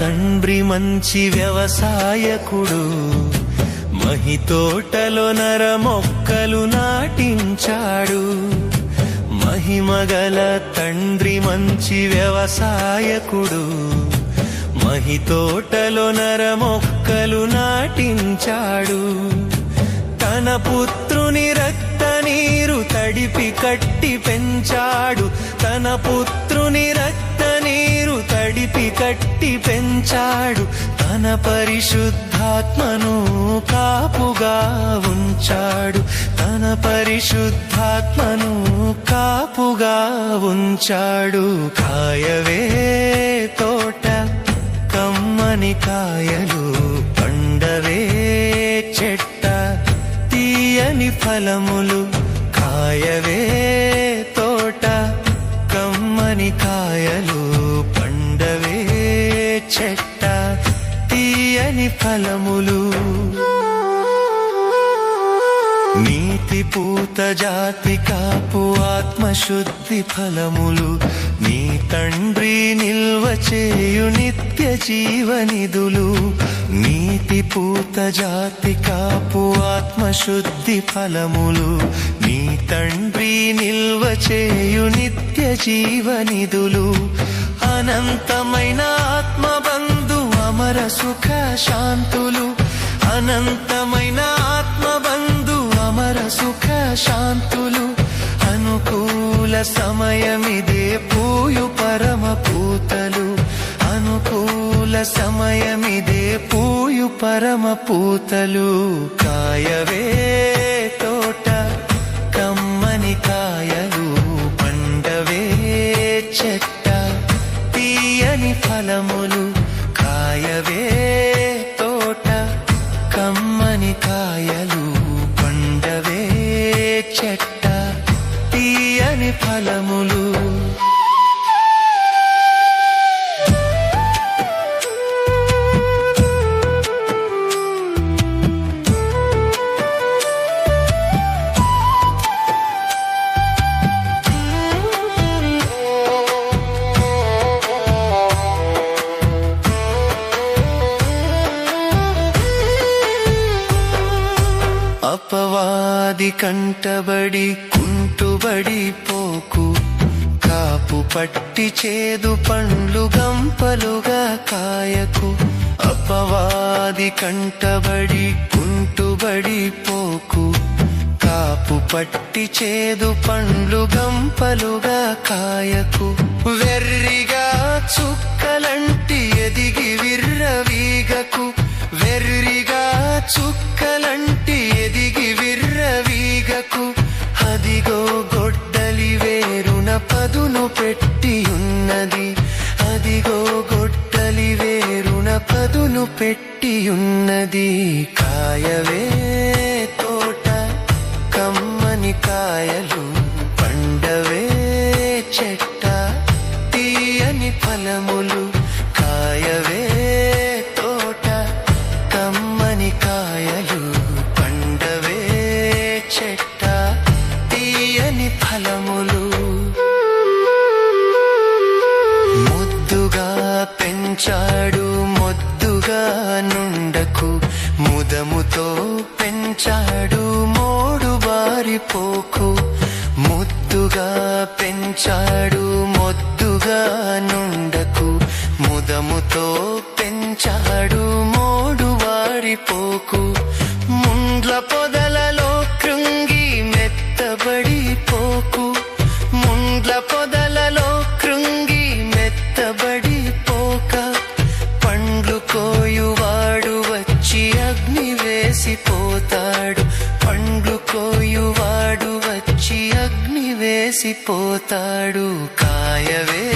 తండ్రి మంచి వ్యవసాయకుడు. మహి తోటలో నర మొక్కలు నాటించాడు మహిమగల తండ్రి మంచి వ్యవసాయకుడు. మహి తోటలో నర మొక్కలు నాటించాడు. తన పుత్రుని రక్త నీరు తడిపి కట్టి పెంచాడు. తన పుత్రుని రక్త తడిపి కట్టి పెంచాడు తన పరిశుద్ధాత్మను కాపుగా ఉంచాడు. తన పరిశుద్ధాత్మను కాపుగా ఉంచాడు. కాయవే తోట కమ్మని కాయలు పండవే చెట్ట తీయని ఫలములు నీతి పూత జాతి కాపు ఆత్మశుద్ధి ఫలములు. నీ తండ్రి నిల్వ చేయు నిత్య జీవనిధులు. నీతి పూత జాతి కాపు ఆత్మశుద్ధి ఫలములు. నీ తండ్రి నిల్వ చేయు నిత్య జీవనిధులు. అనంతమైన ఆత్మబంధు అమర సుఖ శాంతులు. అనంతమైన సమయమిదే పూయు పరమ పూతలు. అనుకూల సమయమిదే పూయు పరమ పూతలు. కాయవే తోట కమ్మని కాయ అపవాది కంటబడి కుంటుబడి పోకు. కాపు పట్టి చేదు పండ్లు గంపలుగా కాయకు. అపవాది కంటబడి కుంటుబడి పోకు. కాపు పట్టి చేదు పండ్లు గంపలుగా కాయకు. వెర్రి అదిగో గొడ్డలి వేరున పదును పెట్టి ఉన్నది అదిగో గొడ్డలి వేరున పదును పెట్టి ఉన్నది కాయవే తోట కమ్మని కాయలు పండవే చెట్ట తీయని ఫలములు లేని ఫలములు. ముద్దుగా పెంచాడు ముద్దుగా నుండకు. ముదముతో పెంచాడు మోడు బారిపోకు. ముద్దుగా పెంచాడు మొద్దుగా నుండకు. ముదముతో పెంచాడు మోడు వారిపోకు. ముండ్ల పొదలలో కృంగి మెత్తబడి పోక పండ్లు కోయువాడు వచ్చి అగ్ని వేసిపోతాడు పండ్లు కోయువాడు వచ్చి అగ్ని వేసిపోతాడు కాయవే